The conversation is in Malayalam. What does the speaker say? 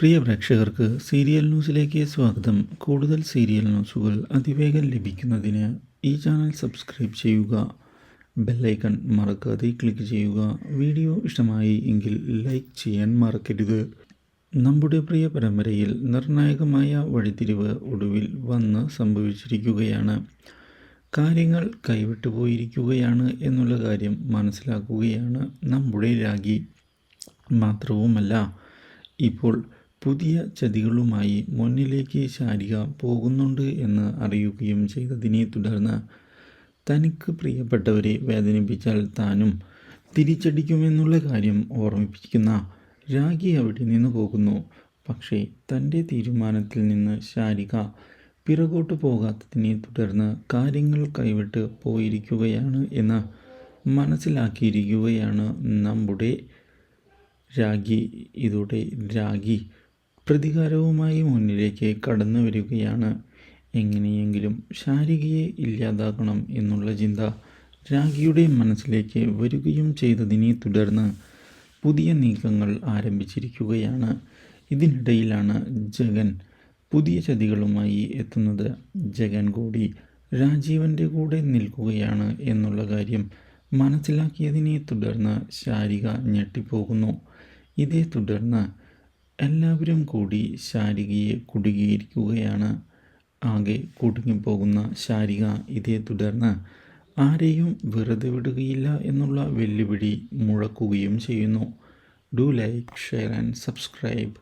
പ്രിയ പ്രേക്ഷകർക്ക് സീരിയൽ ന്യൂസിലേക്ക് സ്വാഗതം. കൂടുതൽ സീരിയൽ ന്യൂസുകൾ അതിവേഗം ലഭിക്കുന്നതിന് ഈ ചാനൽ സബ്സ്ക്രൈബ് ചെയ്യുക ബെല്ലൈക്കൺ മറക്കാതെ ക്ലിക്ക് ചെയ്യുക. വീഡിയോ ഇഷ്ടമായി എങ്കിൽ ലൈക്ക് ചെയ്യാൻ മറക്കരുത്. നമ്മുടെ പ്രിയ പരമ്പരയിൽ നിർണായകമായ വഴിത്തിരിവ് ഒടുവിൽ വന്ന് സംഭവിച്ചിരിക്കുകയാണ്. കാര്യങ്ങൾ കൈവിട്ടു പോയിരിക്കുകയാണ് എന്നുള്ള കാര്യം മനസ്സിലാക്കുകയാണ് നമ്മുടെ രാഗി. മാത്രവുമല്ല ഇപ്പോൾ പുതിയ ചതികളുമായി മുന്നിലേക്ക് ശാരിക പോകുന്നുണ്ട് എന്ന് അറിയുകയും ചെയ്തതിനെ തുടർന്ന് തനിക്ക് പ്രിയപ്പെട്ടവരെ വേദനിപ്പിച്ചാൽ താനും തിരിച്ചടിക്കുമെന്നുള്ള കാര്യം ഓർമ്മിപ്പിക്കുന്ന രാഗി അവിടെ നിന്ന് പോകുന്നു. പക്ഷേ തന്റെ തീരുമാനത്തിൽ നിന്ന് ശാരിക പിറകോട്ട് പോകാത്തതിനെ തുടർന്ന് കാര്യങ്ങൾ കൈവിട്ട് പോയിരിക്കുകയാണ് എന്ന് മനസ്സിലാക്കിയിരിക്കുകയാണ് നമ്മുടെ രാഗി. ഇതോടെ രാഗി പ്രതികാരവുമായി മുന്നിലേക്ക് കടന്നു വരികയാണ്. എങ്ങനെയെങ്കിലും ശാരികയെ ഇല്ലാതാക്കണം എന്നുള്ള ചിന്ത രാഖിയുടെ മനസ്സിലേക്ക് വരികയും ചെയ്തതിനെ തുടർന്ന് പുതിയ നീക്കങ്ങൾ ആരംഭിച്ചിരിക്കുകയാണ്. ഇതിനിടയിലാണ് ജഗൻ പുതിയ ചതികളുമായി എത്തുന്നത്. ജഗൻ കൂടി രാജീവന്റെ കൂടെ നിൽക്കുകയാണ് എന്നുള്ള കാര്യം മനസ്സിലാക്കിയതിനെ തുടർന്ന് ശാരിക ഞെട്ടിപ്പോകുന്നു. ഇതേ തുടർന്ന് എല്ലാവരും കൂടി ശാരികയെ കുടുങ്ങിയിരിക്കുകയാണ് ആകെ കുടുങ്ങിപ്പോകുന്ന ശാരിക ഇതേ തുടർന്ന് ആരെയും വെറുതെ വിടുകയില്ല എന്നുള്ള വെല്ലുവിളി മുഴക്കുകയും ചെയ്യുന്നു. Do like share and subscribe.